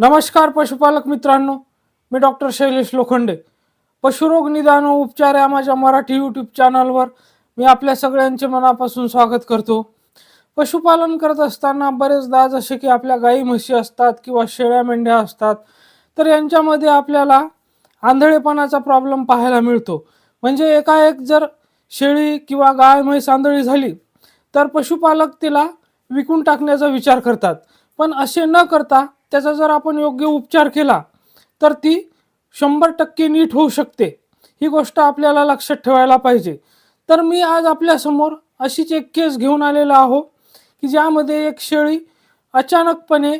नमस्कार पशुपालक मित्रांनो मी डॉक्टर शैलेश लोखंडे. पशुरोग निदान व उपचार या माझ्या मराठी यूट्यूब चॅनलवर मी आपल्या सगळ्यांचे मनापासून स्वागत करतो. पशुपालन करत असताना बरेचदा जसे की आपल्या गाई म्हशी असतात किंवा शेळ्या मेंढ्या असतात. तर यांच्यामध्ये आपल्याला आंधळेपणाचा प्रॉब्लेम पाहायला मिळतो. म्हणजे एकाएक जर शेळी किंवा गाय म्हैस आंधळी झाली तर पशुपालक तिला विकून टाकण्याचा विचार करतात. पण असे न करता त्याचा जर आपण योग्य उपचार केला तर ती शंभर टक्के नीट होऊ शकते. ही गोष्ट आपल्याला लक्षात ठेवायला पाहिजे. तर मी आज आपल्यासमोर अशीच एक केस घेऊन आलेलो आहो की ज्यामध्ये एक शेळी अचानकपणे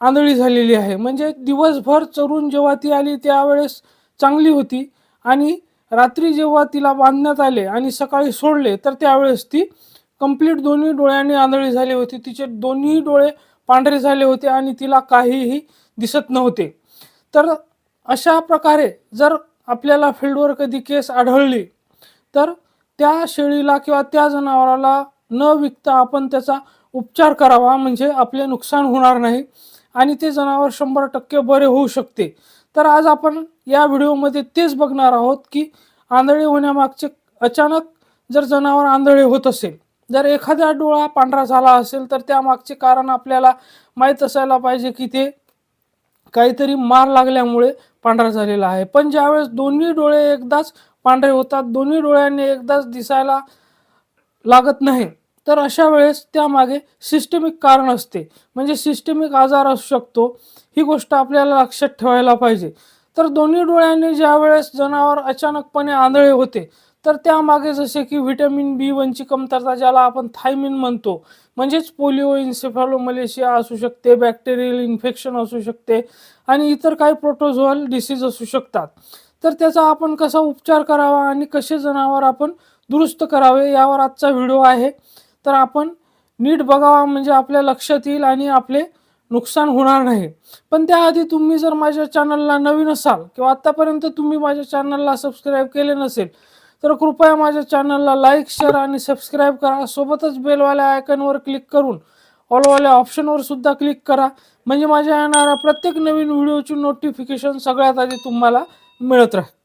आंधळी झालेली आहे. म्हणजे दिवसभर चरून जेव्हा ती आली त्यावेळेस चांगली होती आणि रात्री जेव्हा तिला बांधण्यात आले आणि सकाळी सोडले तर त्यावेळेस ती कंप्लीट दोन्ही डोळ्यांनी आंधळी झाली होती. तिचे दोन्ही डोळे पांढरे झाले होते आणि तिला काहीही दिसत नव्हते. तर अशा प्रकारे जर आपल्याला फील्डवर कधी केस आढळली तर त्या शेळीला किंवा त्या जनावराला न विकता आपण त्याचा उपचार करावा म्हणजे आपले नुकसान होणार नाही आणि ते जनावर शंभर टक्के बरे होऊ शकते. तर आज आपण या व्हिडिओमध्ये तेच बघणार आहोत की आंधळे होण्यामागचे अचानक जर जनावर आंधळे होत असेल जर एखादा डोळा पांढरा झाला असेल तर त्यामागचे कारण आपल्याला माहीत असायला पाहिजे की ते काहीतरी मार लागल्यामुळे पांढरा झालेला आहे. पण ज्यावेळेस दोन्ही डोळे एकदाच पांढरे होतात दोन्ही डोळ्यांनी एकदाच दिसायला लागत नाही तर अशा वेळेस त्यामागे सिस्टमिक कारण असते. म्हणजे सिस्टमिक आजार असू शकतो ही गोष्ट आपल्याला लक्षात ठेवायला पाहिजे. तर दोन्ही डोळ्यांनी ज्यावेळेस जनावर अचानकपणे आंधळे होते तर त्यामागे जसे की व्हिटॅमिन बी वनची कमतरता ज्याला आपण थायमिन म्हणतो म्हणजेच पोलिओ इन्सेफॅलोमलेशिया असू शकते बॅक्टेरियल इन्फेक्शन असू शकते आणि इतर काही प्रोटोझोअल डिसीज असू शकतात. तर त्याचा आपण कसा उपचार करावा आणि कसे जनावर आपण दुरुस्त करावे यावर आजचा व्हिडिओ आहे. तर आपण नीट बघावा म्हणजे आपल्या लक्षात येईल आणि आपले नुकसान होणार नाही. पण त्याआधी तुम्ही जर माझ्या चॅनलला नवीन असाल किंवा आत्तापर्यंत तुम्ही माझ्या चॅनलला सबस्क्राईब केले नसेल तर कृपया माझ्या चॅनलला लाईक शेअर आणि सबस्क्राईब करा. सोबतच बेलवाल्या आयकनवर क्लिक करून ऑलवाल्या ऑप्शनवर सुद्धा क्लिक करा. म्हणजे माझ्या येणाऱ्या प्रत्येक नवीन व्हिडिओची नोटिफिकेशन सगळ्यात आधी तुम्हाला मिळत राहील.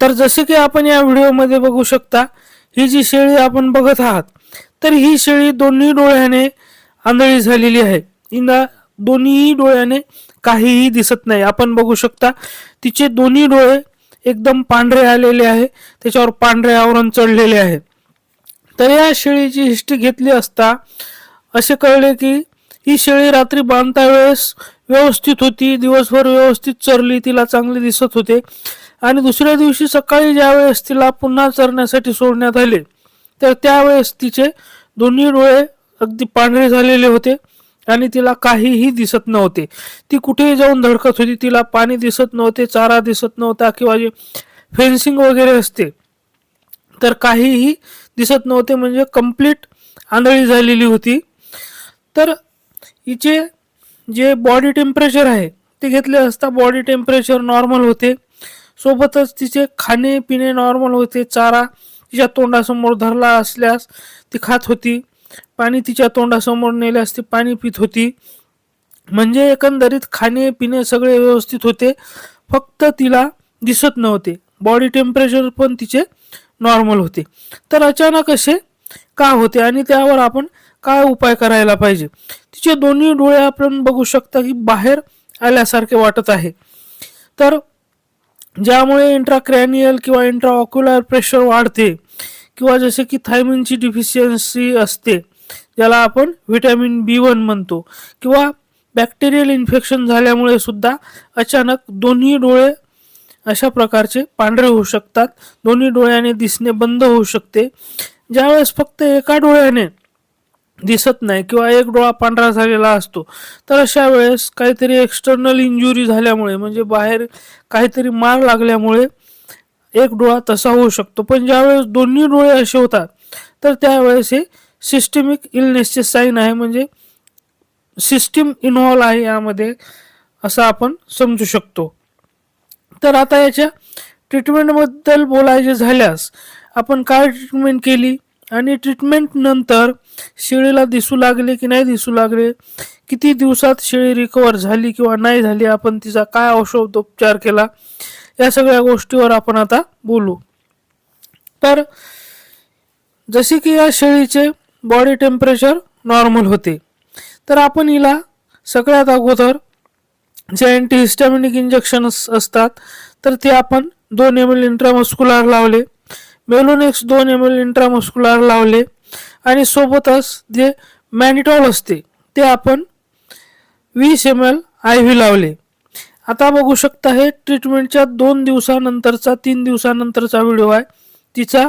तर जसे की आपण या व्हिडिओमध्ये बघू शकता ही जी शेळी आपण बघत आहात तर ही शेळी दोन्ही डोळ्याने आंधळी झालेली आहे. हिला दोन्ही डोळ्याने काहीही दिसत नाही. आपण बघू शकता तिचे दोन्ही डोळे एकदम पांढरे आलेले आहे. त्याच्यावर पांढरे आवरण चढलेले आहे. तर या शेळीची हिस्ट्री घेतली असता असे कळले की ही शेळी रात्री बांधता वेळेस व्यवस्थित होती दिवसभर व्यवस्थित चरली तिला चांगले दिसत होते. आणि दुसऱ्या दिवशी सकाळी ज्यावेळेस तिला पुन्हा चरण्यासाठी सोडण्यात आले तर त्यावेळेस तिचे दोन्ही डोळे अगदी पांढरे झालेले होते आणि तिला काहीही दिसत नव्हते. ती कुठेही जाऊन धडकत होती. तिला पाणी दिसत नव्हते चारा दिसत नव्हता किंवा जे फेन्सिंग वगैरे असते तर काहीही दिसत नव्हते. म्हणजे कंप्लीट आंधळी झालेली होती. तर हिचे जे बॉडी टेम्परेचर आहे ते घेतले असता बॉडी टेम्परेचर नॉर्मल होते. सोबतच तिचे खाणे पिणे नॉर्मल होते चारा तिच्या तोंडासमोर धरला असल्यास ती खात होती. पाणी तिच्या तोंडासमोर नेल्यास ती पाणी पित होती. म्हणजे एकंदरीत खाणे पिणे सगळे व्यवस्थित होते. फक्त तिला दिसत नव्हते. बॉडी टेम्परेचर पण तिचे नॉर्मल होते. तर अचानक असे का होते आणि त्यावर आपण काय उपाय करायला पाहिजे? तिचे दोन्ही डोळे आपण बघू शकता की बाहेर आल्यासारखे वाटत आहे. तर ज्यामुळे इंट्राक्रॅनियल किंवा इंट्राऑक्युलर प्रेशर वाढते किंवा जसे की थायमिनची डिफिशियन्सी असते ज्याला आपण व्हिटॅमिन बी वन म्हणतो किंवा बॅक्टेरियल इन्फेक्शन झाल्यामुळे सुद्धा अचानक दोन्ही डोळे अशा प्रकारचे पांढरे होऊ शकतात. दोन्ही डोळ्याने दिसणे बंद होऊ शकते. ज्यावेळेस फक्त एका डोळ्याने दिसत नाही किंवा एक डोळा पांढरा झालेला असतो. तर अशा वेळेस काहीतरी एक्सटर्नल इंजुरी झाल्यामुळे म्हणजे बाहेर काहीतरी मार लागल्यामुळे एक डोळा तसा होऊ शकतो. पण ज्यावेळेस दोन्ही डोळे असे होतात तर त्यावेळेस हे सिस्टमिक इलनेसचे साईन आहे. म्हणजे सिस्टीम इन्व्हॉल्व आहे यामध्ये असं आपण समजू शकतो. तर आता याच्या ट्रीटमेंटबद्दल बोलायचे झाल्यास आपण काय ट्रीटमेंट केली? आणि ट्रीटमेंटनंतर शेळीला दिसू लागले की नाही दिसू लागले किती दिवसात शेळी रिकवर झाली किंवा नाही झाली आपण तिचा काय औषधोपचार केला या सगळ्या गोष्टीवर आपण आता बोलू. तर जसे की या शेळीचे बॉडी टेम्परेचर नॉर्मल होते तर आपण हिला सगळ्यात अगोदर जे अँटीहिस्टॅमिनिक इंजेक्शन असतात तर ते आपण दोन एम एल इंट्रामस्कुलार लावले. मेलोनेक्स दोन एम एल इंट्रामस्क्युलर लावले. आणि सोबतच जे मॅनिटॉल असते ते आपण वीस एम एल आय व्ही लावले. आता बघू शकता हे ट्रीटमेंटच्या दोन दिवसानंतरचा तीन दिवसानंतरचा व्हिडिओ आहे. तिचा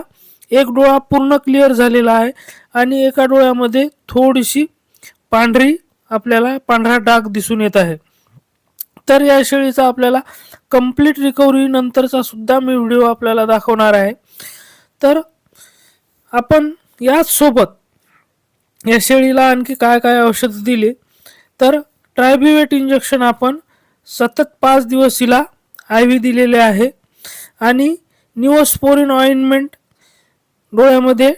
एक डोळा पूर्ण क्लिअर झालेला आहे आणि एका डोळ्यामध्ये थोडीशी पांढरी आपल्याला पांढरा डाग दिसून येत आहे. तर या शेळीचा आपल्याला कंप्लीट रिकव्हरी नंतरचा सुद्धा मी व्हिडिओ आपल्याला दाखवणार आहे. तर आपण याचसोबत या शेळीला आणखी काय काय औषध दिले? तर ट्रायबिवेट इंजेक्शन आपण सतत पाच दिवस हिला आय व्ही दिलेले आहे. आणि निओस्पोरिन ऑइंटमेंट डोळ्यामध्ये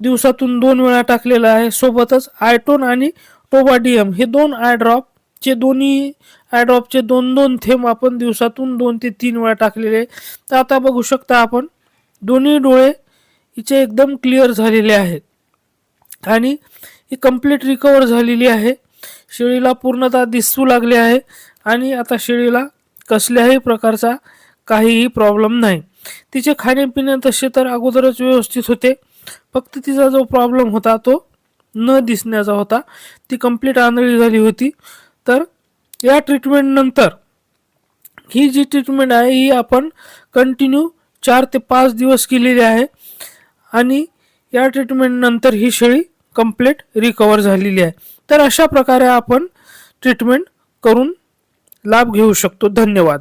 दिवसातून दोन वेळा टाकलेला आहे. सोबतच आयटोन आणि टोबाडियम हे दोन आय ड्रॉपचे दोन्ही आयड्रॉपचे दोन दोन थेंब आपण दिवसातून दोन ते तीन वेळा टाकलेले आहे. तर आता बघू शकता आपण दोन्ही डोळे हिचे एकदम क्लिअर झालेले आहेत. आणि ही कंप्लीट रिकवर झालेली आहे. शेळीला पूर्णतः दिसू लागले आहे. आणि आता शेळीला कसल्याही प्रकारचा काहीही प्रॉब्लेम नाही. तिचे खाणेपिणे तसे तर अगोदरच व्यवस्थित होते. फक्त तिचा जो प्रॉब्लेम होता तो न दिसण्याचा होता. ती कंप्लीट आंधळी झाली होती. तर या ट्रीटमेंटनंतर ही जी ट्रीटमेंट आहे ही आपण कंटिन्यू चार ते पाच दिवस केलेली आहे. आणि या ट्रीटमेंटनंतर ही शेळी कंप्लीट रिकवर झालेली आहे. तर अशा प्रकारे आपण ट्रीटमेंट करून लाभ घेऊ शकतो. धन्यवाद.